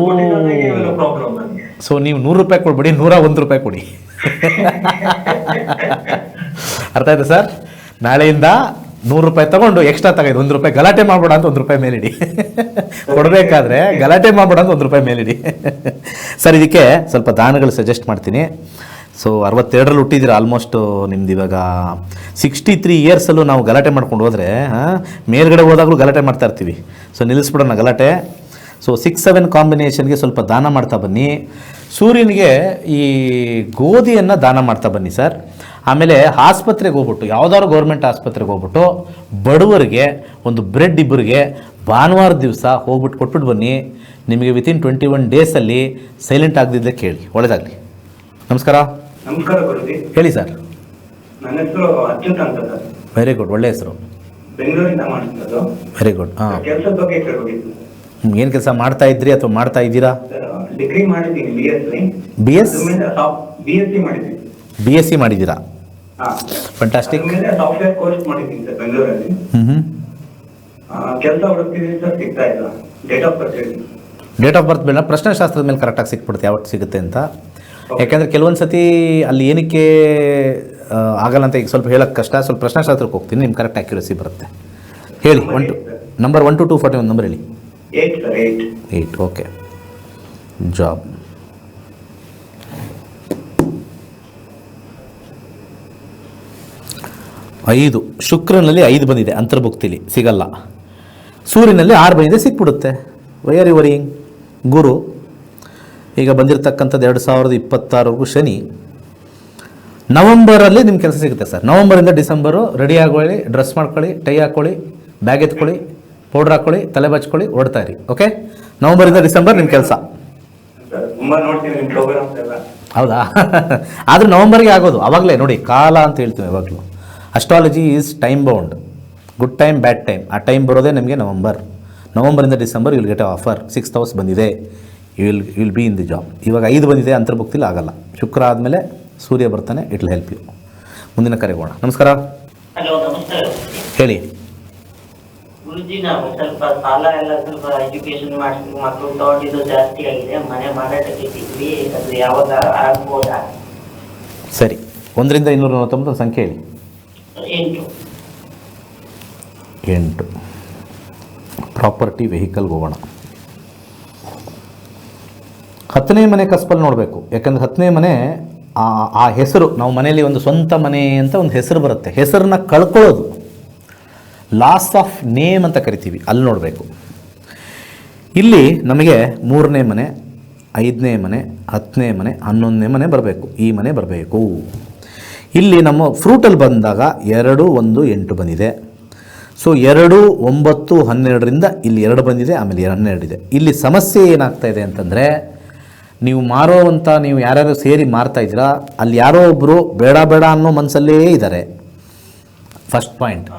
ಸೊ ನೀವು ನೂರು ರೂಪಾಯಿ ಕೊಡ್ಬೇಡಿ, ನೂರ ಒಂದು ರೂಪಾಯಿ ಕೊಡಿ. ಅರ್ಥ ಆಯ್ತಾ ಸರ್? ನಾಳೆಯಿಂದ ನೂರು ರೂಪಾಯಿ ತಗೊಂಡು ಎಕ್ಸ್ಟ್ರಾ ತಗೊಂಡು ಒಂದು ರೂಪಾಯಿ ಗಲಾಟೆ ಮಾಡ್ಬೇಡ ಅಂತ ಒಂದು ರೂಪಾಯಿ ಮೇಲಿಡಿ. ಕೊಡಬೇಕಾದ್ರೆ ಗಲಾಟೆ ಮಾಡ್ಬೇಡ ಅಂತ ಒಂದು ರೂಪಾಯಿ ಮೇಲಿಡಿ. ಸರ್, ಇದಕ್ಕೆ ಸ್ವಲ್ಪ ದಾನಗಳು ಸಜೆಸ್ಟ್ ಮಾಡ್ತೀನಿ. ಸೊ ಅರವತ್ತೆರಡರಲ್ಲಿ ಹುಟ್ಟಿದ್ದೀರ ಆಲ್ಮೋಸ್ಟ್ ನಿಮ್ದು ಇವಾಗ ಸಿಕ್ಸ್ಟಿ ತ್ರೀ ಇಯರ್ಸಲ್ಲೂ ನಾವು ಗಲಾಟೆ ಮಾಡ್ಕೊಂಡು ಹೋದರೆ ಮೇಲ್ಗಡೆ ಹೋದಾಗಲೂ ಗಲಾಟೆ ಮಾಡ್ತಾ ಇರ್ತೀವಿ. ಸೊ ನಿಲ್ಲಿಸ್ಬಿಡೋಣ ಗಲಾಟೆ. ಸೊ ಸಿಕ್ಸ್ ಸೆವೆನ್ ಕಾಂಬಿನೇಷನ್ಗೆ ಸ್ವಲ್ಪ ದಾನ ಮಾಡ್ತಾ ಬನ್ನಿ. ಸೂರ್ಯನಿಗೆ ಈ ಗೋಧಿಯನ್ನು ದಾನ ಮಾಡ್ತಾ ಬನ್ನಿ ಸರ್ ಆಮೇಲೆ ಆಸ್ಪತ್ರೆಗೆ ಹೋಗ್ಬಿಟ್ಟು ಯಾವುದಾದ್ರು ಗೌರ್ಮೆಂಟ್ ಆಸ್ಪತ್ರೆಗೆ ಹೋಗ್ಬಿಟ್ಟು ಬಡವರಿಗೆ ಒಂದು ಬ್ರೆಡ್ ಇಬ್ಬರಿಗೆ ಭಾನುವಾರ ದಿವಸ ಹೋಗ್ಬಿಟ್ಟು ಕೊಟ್ಬಿಟ್ಟು ಬನ್ನಿ. ನಿಮಗೆ ವಿತಿನ್ ಟ್ವೆಂಟಿ ಒನ್ ಡೇಸಲ್ಲಿ ಸೈಲೆಂಟ್ ಆಗದಿದ್ದೆ ಕೇಳಿ ಒಳ್ಳೆದಾಗಲಿ. ನಮಸ್ಕಾರ. ನಮಸ್ಕಾರ ಹೇಳಿ ಸರ್ ನನ್ನ ಹೆಸರು ಅಚ್ಯುತ್ ಅಂತ ಸರ್ ವೆರಿ ಗುಡ್ ಒಳ್ಳೆ ಹೆಸರು. ಬೆಂಗಳೂರಿಂದ ವೆರಿ ಗುಡ್ ಹಾಂ. ಕೆಲಸದ ಬಗ್ಗೆ ಏನು ಕೆಲಸ ಮಾಡ್ತಾ ಇದ್ರಿ ಅಥವಾ ಮಾಡ್ತಾ ಇದ್ದೀರಾ? ಡಿಗ್ರಿ ಮಾಡಿದ್ದೀನಿ B S C B S B S C ಮಾಡಿದ್ದೀನಿ. ಬಿ ಎಸ್ ಸಿ ಮಾಡಿದ್ದೀರಾ? ಸಾಫ್ಟ್ವೇರ್ ಕೋರ್ಸ್ ಮಾಡಿದ್ದೀನಿ ಸರ್ ಬೆಂಗಳೂರಲ್ಲಿ. ಕೆಲಸ ಹುಡುಕ್ತಿದ್ದೀನಿ ಸರ್ ಸಿಗ್ತಾ ಇಲ್ಲ. Date of birth date of birth ಬೇಡ ಪ್ರಶ್ನೆಶಾಸ್ತ್ರದ ಮೇಲೆ ಕರೆಕ್ಟಾಗಿ ಸಿಕ್ಬಿಡುತ್ತೆ ಯಾವತ್ತು ಸಿಗುತ್ತೆ ಅಂತ. ಯಾಕೆಂದರೆ ಕೆಲವೊಂದು ಸತಿ ಅಲ್ಲಿ ಏನಕ್ಕೆ ಆಗಲ್ಲ ಅಂತ ಈಗ ಸ್ವಲ್ಪ ಹೇಳೋಕ್ಕೆ ಕಷ್ಟ ಸ್ವಲ್ಪ ಪ್ರಶ್ನೆಶಾಸ್ತ್ರಕ್ಕೆ ಹೋಗ್ತೀನಿ ನಿಮ್ಗೆ ಕರೆಕ್ಟ್ ಆಕ್ಯುರಸಿ ಬರುತ್ತೆ. ಹೇಳಿ one two number one two two forty ಒಂದು ನಂಬರ್ ಹೇಳಿ. Eight sir eight eight okay job ಐದು. ಶುಕ್ರನಲ್ಲಿ ಐದು ಬಂದಿದೆ, ಅಂತರ್ಭುಕ್ತಿಲಿ. ಸಿಗಲ್ಲ. ಸೂರ್ಯನಲ್ಲಿ ಆರು ಬಂದಿದೆ, ಸಿಕ್ಬಿಡುತ್ತೆ. ವಯರ್ ವರಿಂಗ್ ಗುರು, ಈಗ ಬಂದಿರತಕ್ಕಂಥದ್ದು ಎರಡು ಸಾವಿರದ ಇಪ್ಪತ್ತಾರವರೆಗೂ ಶನಿ. ನವಂಬರಲ್ಲಿ ನಿಮ್ಮ ಕೆಲಸ ಸಿಗುತ್ತೆ ಸರ್. ನವಂಬರಿಂದ ಡಿಸೆಂಬರು ರೆಡಿ ಆಗೋಳಿ ಡ್ರೆಸ್ ಮಾಡ್ಕೊಳ್ಳಿ ಟೈ ಹಾಕ್ಕೊಳ್ಳಿ ಬ್ಯಾಗ್ ಎತ್ಕೊಳ್ಳಿ ಪೌಡ್ರ್ ಹಾಕೊಳ್ಳಿ ತಲೆ ಬಚ್ಕೊಳ್ಳಿ ಓಡ್ತಾ ಇರಿ ಓಕೆ ನವಂಬರಿಂದ ಡಿಸೆಂಬರ್ ನಿಮ್ಮ ಕೆಲಸ. ಸರ್ ನೋಡ್ತೀನಿ ನಿಮ್ಮ ಪ್ರೋಗ್ರಾಮ್ಸ್ ಎಲ್ಲ. ಹೌದಾ? *laughs* ಆದರೆ ನವಂಬರ್ಗೆ ಆಗೋದು ಆವಾಗಲೇ ನೋಡಿ ಕಾಲ ಅಂತ ಹೇಳ್ತೀವಿ ಯಾವಾಗಲೂ astrology is time bound good time bad time ಆ ಟೈಮ್ ಬರೋದೇ ನಿಮಗೆ November. ನವಂಬರಿಂದ December will get offer six house ಬಂದಿದೆ. You will will be in the job ಇವಾಗ ಐದು ಬಂದಿದೆ ಅಂತರ್ಭುಕ್ತಿಲಿ ಆಗಲ್ಲ. ಶುಕ್ರ ಆದಮೇಲೆ ಸೂರ್ಯ ಬರ್ತಾನೆ ಇಟ್ಲ್ ವಿಲ್ ಹೆಲ್ಪ್ ಯು ಮುಂದಿನ ಕರೆಗೋಣ. ನಮಸ್ಕಾರ. ಹಲೋ ನಮಸ್ಕಾರ ಹೇಳಿ. ಗುರುಜಿ ನಾವು ಸ್ವಲ್ಪ ಸಾಲ ಎಲ್ಲ ಸ್ವಲ್ಪ ಎಜುಕೇಶನ್ ಮಾಡಿಸಿ ಮಕ್ಕಳು ತಗೊಂಡಿದ್ದು ಜಾಸ್ತಿ ಆಗಿದೆ. ಮನೆ ಮಾರಾಟಕ್ಕೆ ಸಿಗ್ಲಿ ಅದು ಯಾವಾಗ ಆಗ್ಬೋದಾ? ಸರಿ ಒಂದರಿಂದ ಇನ್ನೂರ ನಲವತ್ತೊಂಬತ್ತು ಸಂಖ್ಯೆ ಹೇಳಿ. ಎಂಟು. ಎಂಟು. ಪ್ರಾಪರ್ಟಿ ವೆಹಿಕಲ್ಗೆ ಹೋಗೋಣ ಹತ್ತನೇ ಮನೆ ಕಸ್ಪಲ್ಲಿ ನೋಡಬೇಕು. ಯಾಕಂದ್ರೆ ಹತ್ತನೇ ಮನೆ ಆ ಆ ಹೆಸರು ನಾವು ಮನೆಯಲ್ಲಿ ಒಂದು ಸ್ವಂತ ಮನೆ ಅಂತ ಒಂದು ಹೆಸರು ಬರುತ್ತೆ. ಹೆಸರನ್ನ ಕಳ್ಕೊಳ್ಳೋದು. ಲಾಸ್ ಆಫ್ ನೇಮ್ ಅಂತ ಕರಿತೀವಿ. ಅಲ್ಲಿ ನೋಡಬೇಕು. ಇಲ್ಲಿ ನಮಗೆ ಮೂರನೇ ಮನೆ, ಐದನೇ ಮನೆ, ಹತ್ತನೇ ಮನೆ, ಹನ್ನೊಂದನೇ ಮನೆ ಬರಬೇಕು. ಈ ಮನೆ ಬರಬೇಕು. ಇಲ್ಲಿ ನಮ್ಮ ಫ್ರೂಟಲ್ಲಿ ಬಂದಾಗ ಎರಡು, ಒಂದು, ಎಂಟು ಬಂದಿದೆ. ಸೊ ಎರಡು, ಒಂಬತ್ತು, ಹನ್ನೆರಡರಿಂದ ಇಲ್ಲಿ ಎರಡು ಬಂದಿದೆ, ಆಮೇಲೆ ಹನ್ನೆರಡಿದೆ ಇಲ್ಲಿ ಸಮಸ್ಯೆ ಏನಾಗ್ತಾ ಇದೆ ಅಂತಂದರೆ, ನೀವು ಮಾರೋವಂಥ ನೀವು ಯಾರ್ಯಾರು ಸೇರಿ ಮಾರ್ತಾ ಇದ್ದೀರಾ, ಅಲ್ಲಿ ಯಾರೋ ಒಬ್ಬರು ಬೇಡ ಬೇಡ ಅನ್ನೋ ಮನಸ್ಸಲ್ಲೇ ಇದ್ದಾರೆ. ಫಸ್ಟ್ ಪಾಯಿಂಟ್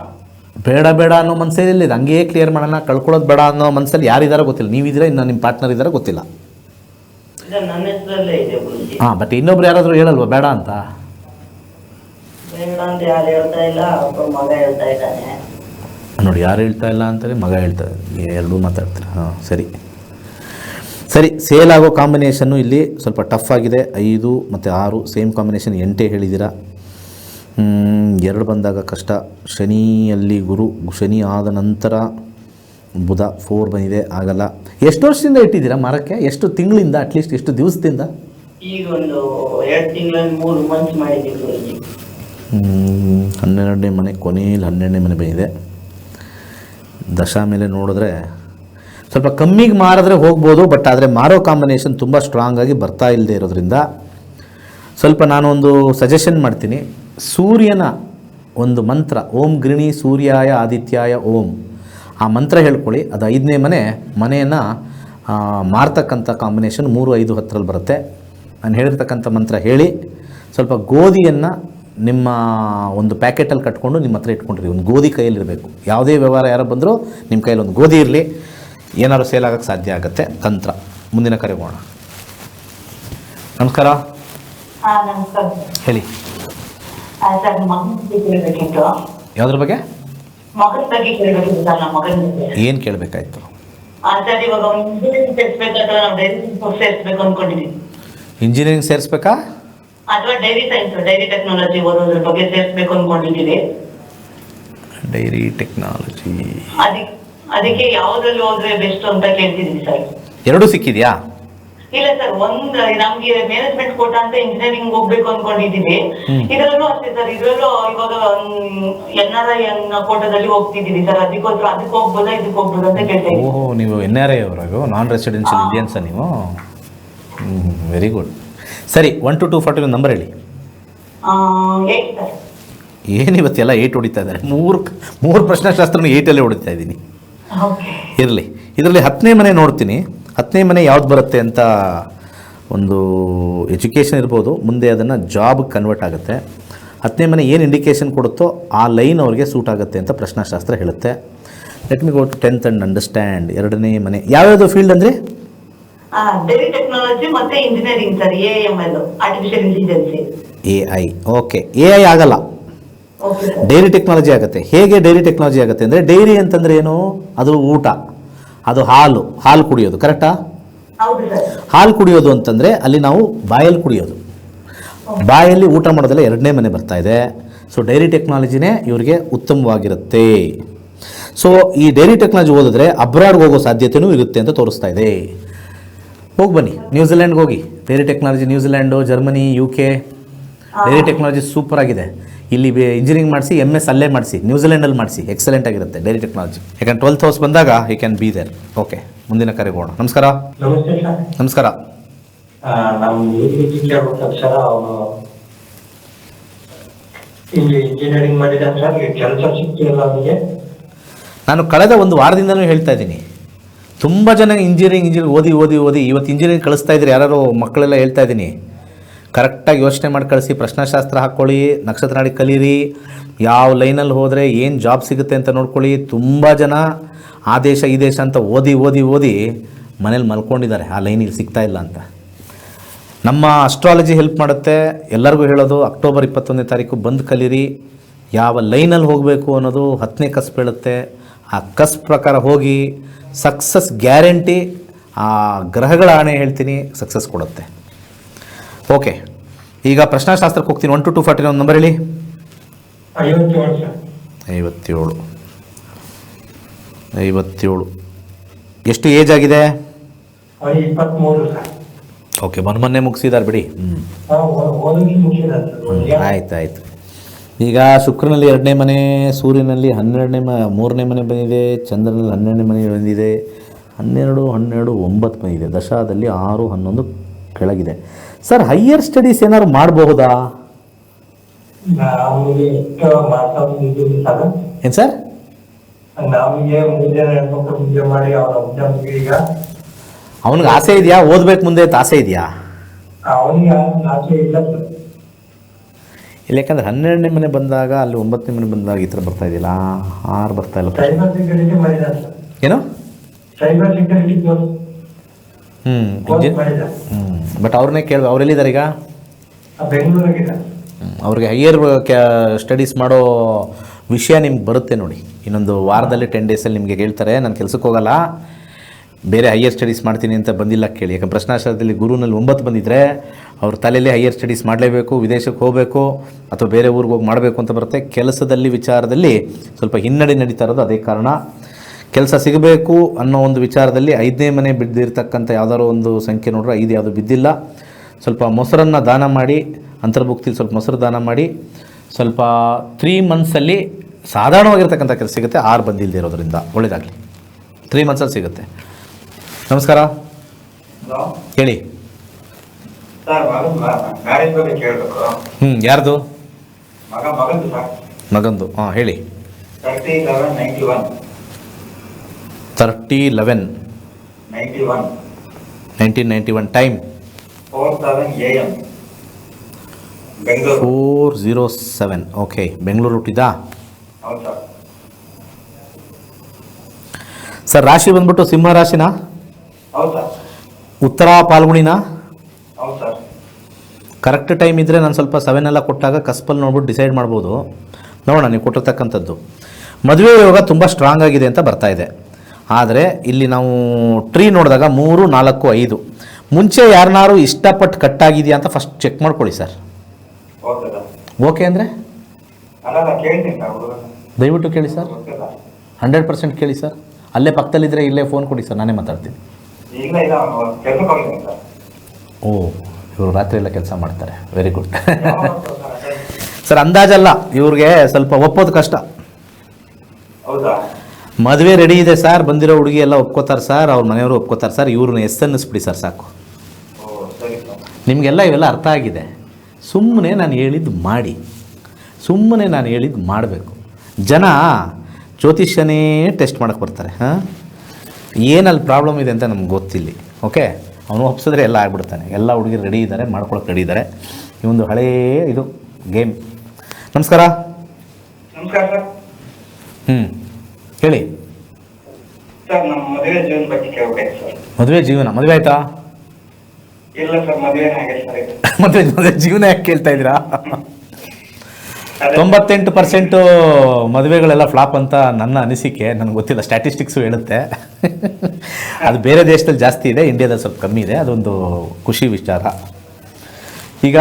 ಬೇಡ ಬೇಡ ಅನ್ನೋ ಮನಸ್ಸಲ್ಲಿ ಇದೆ ಹಂಗೇ ಕ್ಲಿಯರ್ ಮಾಡೋಣ ಕಳ್ಕೊಳ್ಳೋದು ಬೇಡ ಅನ್ನೋ ಮನಸ್ಸಲ್ಲಿ ಯಾರಿದ್ದಾರೋ ಗೊತ್ತಿಲ್ಲ. ನೀವಿದ್ದೀರಾ ಇನ್ನು ನಿಮ್ಮ ಪಾರ್ಟ್ನರ್ ಇದ್ದಾರೋ ಗೊತ್ತಿಲ್ಲ. ಹಾಂ ಬಟ್ ಇನ್ನೊಬ್ರು ಯಾರಾದರೂ ಹೇಳಲ್ವ ಬೇಡ ಅಂತ? ನೋಡಿ ಯಾರು ಹೇಳ್ತಾ ಇಲ್ಲ ಇಲ್ಲ ಅಂತಾರೆ ಮಗ ಹೇಳ್ತಾ ಎರಡೂ ಮಾತಾಡ್ತಾರೆ? ಹಾಂ ಸರಿ. ಸರಿ ಸೇಲ್ ಆಗೋ ಕಾಂಬಿನೇಷನ್ನು ಇಲ್ಲಿ ಸ್ವಲ್ಪ ಟಫ್ ಆಗಿದೆ. ಐದು ಮತ್ತು ಆರು ಸೇಮ್ ಕಾಂಬಿನೇಷನ್ ಎಂಟೇ ಹೇಳಿದ್ದೀರಾ? ಎರಡು ಬಂದಾಗ ಕಷ್ಟ. ಶನಿಯಲ್ಲಿ ಗುರು ಶನಿ ಆದ ನಂತರ ಬುಧ ಫೋರ್ ಬಂದಿದೆ ಆಗಲ್ಲ. ಎಷ್ಟು ವರ್ಷದಿಂದ ಇಟ್ಟಿದ್ದೀರಾ ಮರಕ್ಕೆ? ಎಷ್ಟು ತಿಂಗಳಿಂದ ಅಟ್ಲೀಸ್ಟ್ ಎಷ್ಟು ದಿವಸದಿಂದ? ಈಗ ಒಂದು ಎರಡು ತಿಂಗಳಲ್ಲಿ ಮೂರು ಮಂತ್ ಮಾಡಿದ್ದೀವಿ ಗುರುಜಿ. ಹ್ಮ್, ಹನ್ನೆರಡನೇ ಮನೆ ಕೊನೆಯಲ್ಲಿ ಹನ್ನೆರಡನೇ ಮನೆ ಬಂದಿದೆ. ದಶ ಮೇಲೆ ನೋಡಿದ್ರೆ ಸ್ವಲ್ಪ ಕಮ್ಮಿಗೆ ಮಾರಿದ್ರೆ ಹೋಗ್ಬೋದು ಬಟ್ ಆದರೆ ಮಾರೋ ಕಾಂಬಿನೇಷನ್ ತುಂಬ ಸ್ಟ್ರಾಂಗ್ ಆಗಿ ಬರ್ತಾ ಇಲ್ಲದೆ ಇರೋದ್ರಿಂದ ಸ್ವಲ್ಪ ನಾನೊಂದು ಸಜೆಷನ್ ಮಾಡ್ತೀನಿ. ಸೂರ್ಯನ ಒಂದು ಮಂತ್ರ ಓಂ ಗೃಣಿ ಸೂರ್ಯಾಯ ಆದಿತ್ಯಾಯ ಓಂ. ಆ ಮಂತ್ರ ಹೇಳ್ಕೊಳ್ಳಿ. ಅದು ಐದನೇ ಮನೆ ಮನೆಯನ್ನು ಮಾರ್ತಕ್ಕಂಥ ಕಾಂಬಿನೇಷನ್ ಮೂರು ಐದು ಹತ್ತರಲ್ಲಿ ಬರುತ್ತೆ. ನಾನು ಹೇಳಿರ್ತಕ್ಕಂಥ ಮಂತ್ರ ಹೇಳಿ ಸ್ವಲ್ಪ ಗೋಧಿಯನ್ನು ನಿಮ್ಮ ಒಂದು ಪ್ಯಾಕೆಟಲ್ಲಿ ಕಟ್ಕೊಂಡು ನಿಮ್ಮ ಹತ್ರ ಇಟ್ಕೊಂಡಿರಿ. ಒಂದು ಗೋಧಿ ಕೈಯಲ್ಲಿರಬೇಕು. ಯಾವುದೇ ವ್ಯವಹಾರ ಯಾರು ಬಂದರೂ ನಿಮ್ಮ ಕೈಯಲ್ಲಿ ಒಂದು ಗೋಧಿ ಇರಲಿ. ಏನಾದ್ರು ಸೇಲ್ ಆಗೋಕ್ಕೆ ಸಾಧ್ಯ ಆಗುತ್ತೆ. ತಂತ್ರ. ಮುಂದಿನ ಕರೆಗೋಣ. ನಮಸ್ಕಾರ. ಹಾ ನಮಸ್ಕಾರ. ಹೇಳಿ. ಸರ್ ಮಗನ ಬಗ್ಗೆ ಕೇಳಬೇಕಿತ್ತು. ಯಾವ್ದ್ರ ಬಗ್ಗೆ? ಮಗನ ಬಗ್ಗೆ ಕೇಳಬೇಕಿತ್ತು ಸರ್ ನಮ್ಮ ಮಗನ ಬಗ್ಗೆ. ಏನು ಕೇಳಬೇಕಾಯ್ತು? ಸರ್ ಇವಾಗ ಇಂಜಿನಿಯರಿಂಗ್ ಸೇರಿಸ್ಬೇಕಾದ್ರೆ ನಾವು ಡೈರಿ ಸೇರಿಸ್ಬೇಕು ಅನ್ಕೊಂಡಿದ್ದೀವಿ ಇಂಜಿನಿಯರಿಂಗ್ ಸೇರಿಸ್ಬೇಕಾ? ಅಥವಾ ಡೈರಿ ಸೈನ್ಸ್ ಡೈರಿ ಟೆಕ್ನಾಲಜಿ ಓದೋದ್ರ ಬಗ್ಗೆ ಸೇರಿಸ್ಬೇಕು ಅನ್ಕೊಂಡಿದ್ದೀವಿ ಡೈರಿ ಟೆಕ್ನಾಲಜಿ ಅದಕ್ಕೆ ಅದಕ್ಕೆ ಯಾವ್ದ್ರಲ್ಲಿ ಹೋದ್ರೆ ಬೆಸ್ಟ್ ಅಂತ ಕೇಳ್ತಿದ್ದೀನಿ ಸರ್. ಎರಡೂ ಸಿಕ್ಕಿದೆಯಾ? ಇಲ್ಲ ಸರ್ ಒಂದ್ ನಮ್ಗೆ ಮ್ಯಾನೇಜ್ಮೆಂಟ್ ಕೋಟ ಅಂತ ಇಂಜಿನಿಯರಿಂಗ್ ಹೋಗ್ಬೇಕು ಅನ್ಕೊಂಡಿದೀವಿ. ಹ್ಮ್. ಇದ್ರಲ್ಲೂ ಅಷ್ಟೇ ಸರ್ ಇದ್ರಲ್ಲೂ ಇವಾಗ ಎನ್ ಆರ್ ಐ ಅನ್ನ ಕೋಟದಲ್ಲಿ ಹೋಗ್ತಿದೀವಿ ಸರ್. ಅದಕ್ಕೋಸ್ಕರ ಅದಕ್ಕೆ ಹೋಗ್ಬೋದಾ ಇದಕ್ಕೆ ಹೋಗ್ಬೋದಾ ಅಂತ ಕೇಳ್ತಾ ಓಹೋ ನೀವು ಎನ್ ಆರ್ ಐ ಅವರಾಗ? ನಾನ್ ರೆಸಿಡೆನ್ಷಿಯಲ್ ಇಂಡಿಯನ್ಸ್ ನೀವು? ವೆರಿ ಗುಡ್ ಸರಿ one two two forty number ಹೇಳಿ. ಏನಿವತ್ತೆಲ್ಲ ಸರ್. ಏನು ಇವತ್ತೆಲ್ಲ ಏಟ್ ಹೊಡಿತಾ ಇದ್ದಾರೆ? ಮೂರು ಮೂರು ಪ್ರಶ್ನೆಶಾಸ್ತ್ರನ ಏಟಲ್ಲೇ ಹೊಡಿತಾ ಇದ್ದೀನಿ. ಇರಲಿ. ಇದರಲ್ಲಿ ಹತ್ತನೇ ಮನೆ ನೋಡ್ತೀನಿ. ಹತ್ತನೇ ಮನೆ ಯಾವ್ದು ಬರುತ್ತೆ ಅಂತ ಒಂದು ಎಜುಕೇಷನ್ ಇರ್ಬೋದು ಮುಂದೆ ಅದನ್ನು ಜಾಬ್ ಕನ್ವರ್ಟ್ ಆಗುತ್ತೆ. ಹತ್ತನೇ ಮನೆ ಏನು ಇಂಡಿಕೇಷನ್ ಕೊಡುತ್ತೋ ಆ ಲೈನ್ ಅವ್ರಿಗೆ ಸೂಟ್ ಆಗುತ್ತೆ ಅಂತ ಪ್ರಶ್ನಾಶಾಸ್ತ್ರ ಹೇಳುತ್ತೆ. Let me go to tenth and understand ಎರಡನೇ ಮನೆ. ಯಾವ್ಯಾವುದು ಫೀಲ್ಡ್ ಅಂದರೆ? ಟೆಕ್ನಾಲಜಿ ಮತ್ತೆ engineering sir A M artificial intelligence A I okay A I ಆಗಲ್ಲ. ಡೈರಿ ಟೆಕ್ನಾಲಜಿ ಆಗುತ್ತೆ. ಹೇಗೆ ಡೈರಿ ಟೆಕ್ನಾಲಜಿ ಆಗುತ್ತೆ ಅಂದರೆ ಡೈರಿ ಅಂತಂದ್ರೆ ಏನು? ಅದು ಊಟ. ಅದು ಹಾಲು ಹಾಲು ಕುಡಿಯೋದು ಕರೆಕ್ಟಾ ಹಾಲು ಕುಡಿಯೋದು ಅಂತಂದರೆ ಅಲ್ಲಿ ನಾವು ಬಾಯಲ್ಲಿ ಕುಡಿಯೋದು. ಬಾಯಲ್ಲಿ ಊಟ ಮಾಡೋದೆಲ್ಲ ಎರಡನೇ ಮನೆ ಬರ್ತಾ ಇದೆ. ಸೊ ಡೈರಿ ಟೆಕ್ನಾಲಜಿನೇ ಇವರಿಗೆ ಉತ್ತಮವಾಗಿರುತ್ತೆ. ಸೊ ಈ ಡೈರಿ ಟೆಕ್ನಾಲಜಿ ಓದಿದ್ರೆ ಅಬ್ರಾಡ್ಗೆ ಹೋಗೋ ಸಾಧ್ಯತೆಯೂ ಇರುತ್ತೆ ಅಂತ ತೋರಿಸ್ತಾ ಇದೆ. ಹೋಗಿ ಬನ್ನಿ ನ್ಯೂಜಿಲೆಂಡ್ಗೆ ಹೋಗಿ. Dairy technology New Zealand Germany U K dairy technology super ಆಗಿದೆ. ಇಲ್ಲಿ ಇಂಜಿನಿಯರಿಂಗ್ ಮಾಡಿಸಿ ಎಂ ಎಸ್ ಅಲ್ಲೇ ಮಾಡಿಸಿ ನ್ಯೂಜಿಲೆಂಡಲ್ಲಿ ಮಾಡಿಸಿ ಎಕ್ಸಲೆಂಟ್ ಆಗಿರುತ್ತೆ ಡೈರಿ ಟೆಕ್ನಾಲಜಿ ಯಾಕಂದ್ರೆ ಟ್ವೆಲ್ತ್ ಹೌಸ್ ಬಂದಾಗ you can be there okay ಮುಂದಿನ ಕರೆಗೆ ಹೋಗೋಣ. ನಮಸ್ಕಾರ. ನಮಸ್ಕಾರ. ನಾನು ಕಳೆದ ಒಂದು ವಾರದಿಂದಲೂ ಹೇಳ್ತಾ ಇದ್ದೀನಿ. ತುಂಬ ಜನ ಇಂಜಿನಿಯರಿಂಗ್ ಇಂಜಿನಿಯರ್ ಓದಿ ಓದಿ ಓದಿ ಇವತ್ತು ಇಂಜಿನಿಯರಿಂಗ್ ಕಳಿಸ್ತಾ ಇದ್ರೆ ಯಾರು ಮಕ್ಕಳೆಲ್ಲ ಹೇಳ್ತಾ ಇದ್ದೀನಿ. ಕರೆಕ್ಟಾಗಿ ಯೋಚನೆ ಮಾಡಿ ಕಳಿಸಿ, ಪ್ರಶ್ನಾಶಾಸ್ತ್ರ ಹಾಕ್ಕೊಳ್ಳಿ, ನಕ್ಷತ್ರ ನಾಡಿ ಕಲೀರಿ. ಯಾವ ಲೈನಲ್ಲಿ ಹೋದರೆ ಏನು ಜಾಬ್ ಸಿಗುತ್ತೆ ಅಂತ ನೋಡ್ಕೊಳ್ಳಿ. ತುಂಬ ಜನ ಆ ದೇಶ, ಈ ದೇಶ ಅಂತ ಓದಿ ಓದಿ ಓದಿ ಮನೇಲಿ ಮಲ್ಕೊಂಡಿದ್ದಾರೆ. ಆ ಲೈನ್ ಇಲ್ಲಿ ಸಿಗ್ತಾ ಇಲ್ಲ ಅಂತ. ನಮ್ಮ ಅಸ್ಟ್ರಾಲಜಿ ಹೆಲ್ಪ್ ಮಾಡುತ್ತೆ. ಎಲ್ಲರಿಗೂ ಹೇಳೋದು ಅಕ್ಟೋಬರ್ ಇಪ್ಪತ್ತೊಂದನೇ ತಾರೀಕು ಬಂದು ಕಲೀರಿ. ಯಾವ ಲೈನಲ್ಲಿ ಹೋಗಬೇಕು ಅನ್ನೋದು ಹತ್ತನೇ ಕಸ್ ಬೀಳುತ್ತೆ. ಆ ಕಸ್ ಪ್ರಕಾರ ಹೋಗಿ ಸಕ್ಸಸ್ ಗ್ಯಾರಂಟಿ, ಆ ಗ್ರಹಗಳ ಆಣೆ ಹೇಳ್ತೀನಿ, ಸಕ್ಸಸ್ ಕೊಡುತ್ತೆ. ಓಕೆ ಈಗ ಪ್ರಶ್ನಾಶಾಸ್ತ್ರಕ್ಕೆ ಹೋಗ್ತೀನಿ. ಒನ್ ಟು ಟು ಫಾರ್ಟಿ ಒಂದು ನಂಬರ್ ಹೇಳಿ. ಐವತ್ತೇಳು ಐವತ್ತೇಳು. ಎಷ್ಟು ಏಜ್ ಆಗಿದೆ? ಓಕೆ ಮೊನ್ನೆ ಮೊನ್ನೆ ಮುಗಿಸಿದ್ದಾರೆ ಬಿಡಿ. ಹ್ಞೂ ಮುಗಿಸಿದಾರೆ ಆಯ್ತು ಆಯ್ತು. ಈಗ ಶುಕ್ರನಲ್ಲಿ ಎರಡನೇ ಮನೆ ಸೂರ್ಯನಲ್ಲಿ ಹನ್ನೆರಡನೇ ಮ ಮೂರನೇ ಮನೆ ಬಂದಿದೆ ಚಂದ್ರನಲ್ಲಿ ಹನ್ನೆರಡನೇ ಮನೆ ಬಂದಿದೆ ಹನ್ನೆರಡು ಹನ್ನೆರಡು ಒಂಬತ್ತು ಇದೆ ದಶಾದಲ್ಲಿ ಆರು ಹನ್ನೊಂದು ಕೆಳಗಿದೆ. ಸರ್ ಹೈಯರ್ ಸ್ಟಡೀಸ್ ಏನಾದ್ರು ಮಾಡಬಹುದಾ ಏನ್ ಸರ್? ನಮಗೆ ಮುಂದೆ ಹೆಣ್ಮಕ್ಳು ಮುಂದೆ ಮಾಡಿ ಅವ್ರ ಅಭ್ಯಾಸ ಈಗ ಅವನಿಗೆ ಆಸೆ ಇದೆಯಾ? ಓದ್ಬೇಕು ಮುಂದೆ ಅಂತ ಆಸೆ ಇದೆಯಾ? ಅವನಿಗೆ ಆಸೆ ಇಲ್ಲ ಯಾಕಂದ್ರೆ ಹನ್ನೆರಡನೇ ಮನೆ ಬಂದಾಗ ಅಲ್ಲಿ ಒಂಬತ್ತನೇ ಮನೆ ಬಂದಾಗ ಈ ಥರ ಬರ್ತಾ ಇದೆಯಲ್ಲ? ಆರು ಬರ್ತಾ ಇಲ್ಲ. ಸೈಬರ್ ಸೆಕ್ಯೂರಿಟಿ ಏನು? ಸೈಬರ್ ಸೆಕ್ಯೂರಿಟಿ ಹ್ಞೂ ಬಟ್ ಅವ್ರನ್ನೇ ಕೇಳಿ ಅವ್ರೆಲ್ಲಿದ್ದಾರೆ ಈಗ. ಅವ್ರಿಗೆ ಹೈಯರ್ ಸ್ಟಡೀಸ್ ಮಾಡೋ ವಿಷಯ ನಿಮ್ಗೆ ಬರುತ್ತೆ ನೋಡಿ. ಇನ್ನೊಂದು ವಾರದಲ್ಲಿ ಟೆನ್ ಡೇಸಲ್ಲಿ ನಿಮಗೆ ಹೇಳ್ತಾರೆ ನಾನು ಕೆಲಸಕ್ಕೆ ಹೋಗಲ್ಲ. ಬೇರೆ ಹೈಯರ್ ಸ್ಟಡೀಸ್ ಮಾಡ್ತೀನಿ ಅಂತ ಬಂದಿಲ್ಲ ಕೇಳಿ. ಯಾಕಂದ್ರೆ ಪ್ರಶ್ನಾಶಾಸ್ತ್ರದಲ್ಲಿ ಗುರುನಲ್ಲಿ ಒಂಬತ್ತು ಬಂದಿದ್ದರೆ ಅವ್ರ ತಲೆಯಲ್ಲಿ ಹೈಯರ್ ಸ್ಟಡೀಸ್ ಮಾಡಲೇಬೇಕು ವಿದೇಶಕ್ಕೆ ಹೋಗಬೇಕು ಅಥವಾ ಬೇರೆ ಊರಿಗೆ ಹೋಗಿ ಮಾಡಬೇಕು ಅಂತ ಬರುತ್ತೆ. ಕೆಲಸದಲ್ಲಿ ವಿಚಾರದಲ್ಲಿ ಸ್ವಲ್ಪ ಹಿನ್ನಡೆ ನಡೀತಾ ಇರೋದು ಅದೇ ಕಾರಣ. ಕೆಲಸ ಸಿಗಬೇಕು ಅನ್ನೋ ಒಂದು ವಿಚಾರದಲ್ಲಿ ಐದನೇ ಮನೆ ಬಿದ್ದಿರ್ತಕ್ಕಂಥ ಯಾವ್ದಾದ್ರು ಒಂದು ಸಂಖ್ಯೆ ನೋಡ್ರೆ ಐದು ಯಾವುದು ಬಿದ್ದಿಲ್ಲ. ಸ್ವಲ್ಪ ಮೊಸರನ್ನು ದಾನ ಮಾಡಿ ಅಂತರ್ಭುಕ್ತಿಲಿ ಸ್ವಲ್ಪ ಮೊಸರು ದಾನ ಮಾಡಿ ಸ್ವಲ್ಪ ತ್ರೀ ಮಂತ್ಸಲ್ಲಿ ಸಾಧಾರಣವಾಗಿರ್ತಕ್ಕಂಥ ಕೆಲಸ ಸಿಗುತ್ತೆ ಆರು ಬಂದಿಲ್ಲದೆ ಇರೋದ್ರಿಂದ ಒಳ್ಳೇದಾಗಲಿ. ತ್ರೀ ಮಂತ್ಸಲ್ಲಿ ಸಿಗುತ್ತೆ. ನಮಸ್ಕಾರ. ಹೇಳಿ. ಹ್ಞೂ ಯಾರ್ದು? ಮಗ ಮಗಂದು ಹಾಂ ಹೇಳಿ. One thirty eleven ninety one nineteen ninety one time four zero seven okay Bengaluru ಹುಟ್ಟಿದಾ sir. ರಾಶಿ ಬಂದ್ಬಿಟ್ಟು ಸಿಂಹ ರಾಶಿನಾ? ಹೌದು ಉತ್ತರ ಪಾಲ್ಗುಣಿನಾ? ಹೌದು ಕರೆಕ್ಟ್ ಟೈಮ್ ಇದ್ದರೆ ನಾನು ಸ್ವಲ್ಪ ಸೆವೆನ್ ಎಲ್ಲ ಕೊಟ್ಟಾಗ ಕಸ್ಪಲ್ಲಿ ನೋಡ್ಬಿಟ್ಟು ಡಿಸೈಡ್ ಮಾಡ್ಬೋದು. ನೋಡೋಣ ನೀವು ಕೊಟ್ಟಿರ್ತಕ್ಕಂಥದ್ದು. ಮದುವೆ ಯೋಗ ತುಂಬ ಸ್ಟ್ರಾಂಗ್ ಆಗಿದೆ ಅಂತ ಬರ್ತಾ ಇದೆ. ಆದರೆ ಇಲ್ಲಿ ನಾವು ಟ್ರೀ ನೋಡಿದಾಗ ಮೂರು ನಾಲ್ಕು ಐದು. ಮುಂಚೆ ಯಾರನ್ನಾರು ಇಷ್ಟಪಟ್ಟು ಕಟ್ಟಾಗಿದೆಯಾ ಅಂತ ಫಸ್ಟ್ ಚೆಕ್ ಮಾಡ್ಕೊಳ್ಳಿ ಸರ್ ಓಕೆ ಅಂದರೆ? ದಯವಿಟ್ಟು ಕೇಳಿ ಸರ್ ಹಂಡ್ರೆಡ್ ಪರ್ಸೆಂಟ್ ಕೇಳಿ ಸರ್ ಅಲ್ಲೇ ಪಕ್ಕದಲ್ಲಿದ್ದರೆ ಇಲ್ಲೇ ಫೋನ್ ಕೊಡಿ ಸರ್ ನಾನೇ ಮಾತಾಡ್ತೀನಿ. ಓ ಇವರು ರಾತ್ರಿ ಎಲ್ಲ ಕೆಲಸ ಮಾಡ್ತಾರೆ. Very good? ಸರ್ ಅಂದಾಜಲ್ಲ ಇವ್ರಿಗೆ ಸ್ವಲ್ಪ ಒಪ್ಪೋದು ಕಷ್ಟ. ಹೌದಾ? ಮದುವೆ ರೆಡಿ ಇದೆ ಸರ್ ಬಂದಿರೋ ಹುಡುಗಿ ಎಲ್ಲ ಒಪ್ಕೋತಾರೆ ಸರ್ ಅವ್ರ ಮನೆಯವರು ಒಪ್ಕೋತಾರೆ ಸರ್ ಇವ್ರನ್ನ ಎಸ್ ಅನ್ನಿಸ್ಬಿಡಿ ಸರ್ ಸಾಕು ನಿಮಗೆಲ್ಲ ಇವೆಲ್ಲ ಅರ್ಥ ಆಗಿದೆ. ಸುಮ್ಮನೆ ನಾನು ಹೇಳಿದ್ದು ಮಾಡಿ. ಸುಮ್ಮನೆ ನಾನು ಹೇಳಿದ್ದು ಮಾಡಬೇಕು. ಜನ ಜ್ಯೋತಿಷ್ಯನೇ ಟೆಸ್ಟ್ ಮಾಡೋಕ್ಕೆ ಬರ್ತಾರೆ ಹಾಂ? ಏನಲ್ಲಿ ಪ್ರಾಬ್ಲಮ್ ಇದೆ ಅಂತ ನಮ್ಗೆ ಗೊತ್ತಿಲ್ಲ ಓಕೆ ಅವನು ಒಪ್ಸಿದ್ರೆ ಎಲ್ಲ ಆಗ್ಬಿಡ್ತಾನೆ. ಎಲ್ಲ ಹುಡುಗಿರು ರೆಡಿ ಇದ್ದಾರೆ ಮಾಡ್ಕೊಳಕ್ಕೆ ರೆಡಿ ಇದ್ದಾರೆ ಈ ಒಂದು ಹಳೇ ಇದು ಗೇಮ್ ನಮಸ್ಕಾರ. ನಮಸ್ಕಾರ ಹ್ಞೂ ಹೇಳಿ. ಸರ್ ನಮ್ಮ ಮದುವೆ ಜೀವನ ಬಗ್ಗೆ ಕೇಳ್ಬೇಕು ಸರ್. ಮದುವೆ ಜೀವನ ಮದುವೆ ಆಯಿತಾ? ಇಲ್ಲ ಸರ್ ಮದುವೆ ಹಾಗೆ ಸರ್ ಇದು. *laughs* ಮದುವೆ ಮದುವೆ ಜೀವನ ಯಾಕೆ ಕೇಳ್ತಾ ಇದ್ದೀರಾ? ತೊಂಬತ್ತೆಂಟು ಪರ್ಸೆಂಟು ಮದುವೆಗಳೆಲ್ಲ ಫ್ಲಾಪ್ ಅಂತ ನನ್ನ ಅನಿಸಿಕೆ ನನಗೆ ಗೊತ್ತಿಲ್ಲ ಸ್ಟ್ಯಾಟಿಸ್ಟಿಕ್ಸು ಹೇಳುತ್ತೆ. *laughs* ಅದು ಬೇರೆ ದೇಶದಲ್ಲಿ ಜಾಸ್ತಿ ಇದೆ ಇಂಡಿಯಾದಲ್ಲಿ ಸ್ವಲ್ಪ ಕಮ್ಮಿ ಇದೆ ಅದೊಂದು ಖುಷಿ ವಿಚಾರ. ಈಗ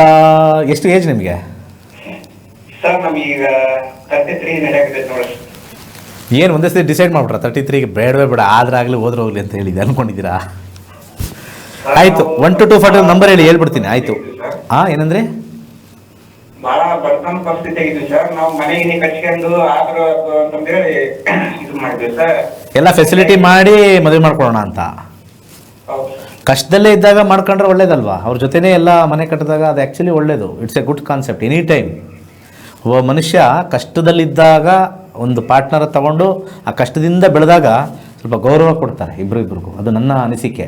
ಎಷ್ಟು ಏಜ್ ನಿಮಗೆ? ಸರ್ ನಮಗೀಗ ತರ್ಟಿ ತ್ರೀ ನಡೆಯಾಗಿದೆ ನೋಡಿ ಏನು ಒಂದೇ ಸರಿ ಡಿಸೈಡ್ ಮಾಡ್ಬಿಟ್ರ? ತರ್ಟಿ ತ್ರೀಗೆ ಬೇಡವೇ ಬೇಡ ಆದ್ರಾಗಲಿ ಹೋದ್ರೆ ಹೋಗ್ಲಿ ಅಂತ ಹೇಳಿದೆ ಅನ್ಕೊಂಡಿದ್ದೀರಾ? ಆಯಿತು one two two forty number ಹೇಳಿ ಹೇಳ್ಬಿಡ್ತೀನಿ ಆಯಿತು. ಹಾಂ ಏನಂದ್ರೆ? ಬಹಳ ಬಡತನ ಪರಿಸ್ಥಿತಿ ಆಗಿದ್ವಿ ಸರ್ ನಾವು ಮನೆಗೆ ಕಟ್ಕೊಂಡು ಆದ್ರೂ ಅದು ಅಂತಂದೇಳಿ ಇದು ಮಾಡಿದ್ವಿ ಸರ್ ಎಲ್ಲ ಫೆಸಿಲಿಟಿ ಮಾಡಿ ಮದುವೆ ಮಾಡ್ಕೊಳ್ಳೋಣ ಅಂತ. ಕಷ್ಟದಲ್ಲೇ ಇದ್ದಾಗ ಮಾಡ್ಕೊಂಡ್ರೆ ಒಳ್ಳೇದಲ್ವಾ? ಅವ್ರ ಜೊತೆನೇ ಎಲ್ಲ ಮನೆ ಕಟ್ಟಿದಾಗ ಅದು ಆ್ಯಕ್ಚುಲಿ ಒಳ್ಳೇದು. It's a good concept any time ಒಬ್ಬ ಮನುಷ್ಯ ಕಷ್ಟದಲ್ಲಿದ್ದಾಗ ಒಂದು ಪಾರ್ಟ್ನರ್ ತಗೊಂಡು ಆ ಕಷ್ಟದಿಂದ ಬೆಳೆದಾಗ ಸ್ವಲ್ಪ ಗೌರವ ಕೊಡ್ತಾರೆ ಇಬ್ಬರು ಇಬ್ರಿಗೂ. ಅದು ನನ್ನ ಅನಿಸಿಕೆ.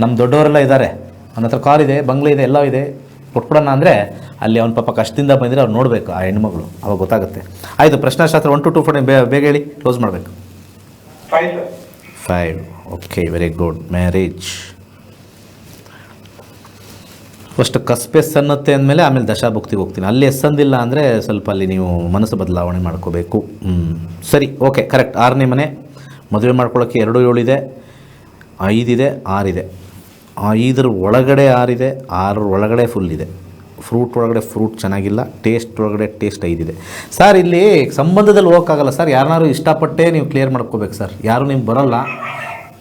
ನಮ್ಮ ದೊಡ್ಡವರೆಲ್ಲ ಇದ್ದಾರೆ ನನ್ನ ಹತ್ರ ಕಾರ್ ಇದೆ ಬಂಗ್ಲೆ ಇದೆ ಎಲ್ಲ ಇದೆ. ಕೊಟ್ಬಿಡೋಣ ಅಂದರೆ ಅಲ್ಲಿ ಅವ್ನ ಪಾಪ ಕಷ್ಟದಿಂದ ಬಂದರೆ ಅವ್ರು ನೋಡಬೇಕು ಆ ಹೆಣ್ಮಗಳು. ಅವಾಗ ಗೊತ್ತಾಗುತ್ತೆ. ಆಯಿತು ಪ್ರಶ್ನಾಶಾಸ್ತ್ರ ಒನ್ ಟು ಟು ಫೋರ್ ಬೇಗ ಹೇಳಿ. ಕ್ಲೋಸ್ ಮಾಡಬೇಕು. Five five okay very good marriage first ಕಸ್ಪೆ S ಅನ್ನತ್ತೆ ಅಂದಮೇಲೆ ಆಮೇಲೆ ದಶಾಭುಕ್ತಿಗೆ ಹೋಗ್ತೀನಿ. ಅಲ್ಲಿ ಎಸ್ ಅಂದಿಲ್ಲ ಅಂದರೆ ಸ್ವಲ್ಪ ಅಲ್ಲಿ ನೀವು ಮನಸ್ಸು ಬದಲಾವಣೆ ಮಾಡ್ಕೋಬೇಕು. ಸರಿ, ಓಕೆ, ಕರೆಕ್ಟ್. ಆರನೇ ಮನೆ. ಮದುವೆ ಮಾಡ್ಕೊಳ್ಳೋಕ್ಕೆ ಎರಡು ಏಳಿದೆ, ಐದಿದೆ, ಆರಿದೆ. ಐದರ ಒಳಗಡೆ ಆರಿದೆ, ಆರರ ಒಳಗಡೆ ಫುಲ್ ಇದೆ. ಫ್ರೂಟ್ ಒಳಗಡೆ ಫ್ರೂಟ್ ಚೆನ್ನಾಗಿಲ್ಲ ಟೇಸ್ಟ್ ಒಳಗಡೆ ಟೇಸ್ಟ್ ಐದಿದೆ. ಸರ್ ಇಲ್ಲಿ ಸಂಬಂಧದಲ್ಲಿ ಹೋಗೋಕ್ಕಾಗಲ್ಲ. ಸರ್ ಯಾರನ್ನಾರು ಇಷ್ಟಪಟ್ಟೇ ನೀವು ಕ್ಲಿಯರ್ ಮಾಡ್ಕೋಬೇಕು ಸರ್ ಯಾರು ನಿಮ್ಗೆ ಬರೋಲ್ಲ.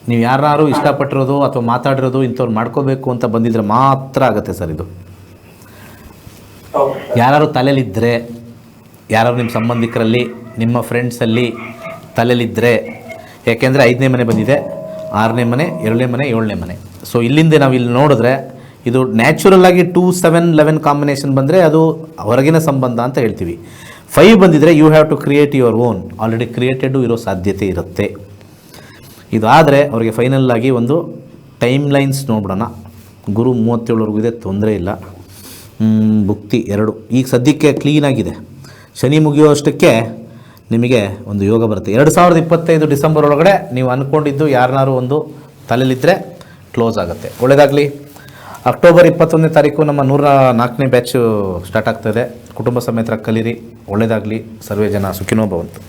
ನೀವು ಯಾರು ಇಷ್ಟಪಟ್ಟಿರೋದು ಅಥವಾ ಮಾತಾಡಿರೋದು ಇಂಥವ್ರು ಮಾಡ್ಕೋಬೇಕು ಅಂತ ಬಂದಿದ್ರೆ ಮಾತ್ರ ಆಗುತ್ತೆ ಸರ್ ಇದು. ಯಾರು ತಲೆಯಲ್ಲಿದ್ದರೆ ಯಾರು ನಿಮ್ಮ ಸಂಬಂಧಿಕರಲ್ಲಿ ನಿಮ್ಮ ಫ್ರೆಂಡ್ಸಲ್ಲಿ ತಲೆಯಲ್ಲಿದ್ದರೆ ಯಾಕೆಂದರೆ ಐದನೇ ಮನೆ ಬಂದಿದೆ ಆರನೇ ಮನೆ ಎರಡನೇ ಮನೆ ಏಳನೇ ಮನೆ. ಸೊ ಇಲ್ಲಿಂದ ನಾವು ಇಲ್ಲಿ ನೋಡಿದ್ರೆ ಇದು ನ್ಯಾಚುರಲ್ಲಾಗಿ ಟೂ ಸೆವೆನ್ ಲೆವೆನ್ ಕಾಂಬಿನೇಷನ್ ಬಂದರೆ ಅದು ಹೊರಗಿನ ಸಂಬಂಧ ಅಂತ ಹೇಳ್ತೀವಿ. ಫೈವ್ ಬಂದಿದ್ರೆ you have to create your own already created ಇರೋ ಸಾಧ್ಯತೆ ಇರುತ್ತೆ. ಇದು ಆದರೆ ಅವರಿಗೆ ಫೈನಲ್ ಆಗಿ ಒಂದು ಟೈಮ್ ಲೈನ್ಸ್ ನೋಡ್ಬಿಡೋಣ. ಗುರು ಮೂವತ್ತೇಳವರೆಗೂ ಇದೆ, ತೊಂದರೆ ಇಲ್ಲ. ಭುಕ್ತಿ ಎರಡು. ಈಗ ಸದ್ಯಕ್ಕೆ ಕ್ಲೀನಾಗಿದೆ ಶನಿ ಮುಗಿಯುವಷ್ಟಕ್ಕೆ ನಿಮಗೆ ಒಂದು ಯೋಗ ಬರುತ್ತೆ. ಎರಡು ಸಾವಿರದ ಇಪ್ಪತ್ತೈದು ಡಿಸೆಂಬರ್ ಒಳಗಡೆ ನೀವು ಅಂದ್ಕೊಂಡಿದ್ದು ಯಾರನ್ನಾರು ಒಂದು ತಲೆಯಲ್ಲಿದ್ದರೆ ಕ್ಲೋಸ್ ಆಗುತ್ತೆ. ಒಳ್ಳೆಯದಾಗಲಿ ಅಕ್ಟೋಬರ್ ಇಪ್ಪತ್ತೊಂದನೇ ತಾರೀಕು ನಮ್ಮ ನೂರ ನಾಲ್ಕನೇ ಬ್ಯಾಚು ಸ್ಟಾರ್ಟ್ ಆಗ್ತದೆ ಕುಟುಂಬ ಸಮೇತರ ಕಲೀರಿ. ಒಳ್ಳೆಯದಾಗಲಿ ಸರ್ವೇ ಜನ ಸುಖಿನೋ ಭವಂತು.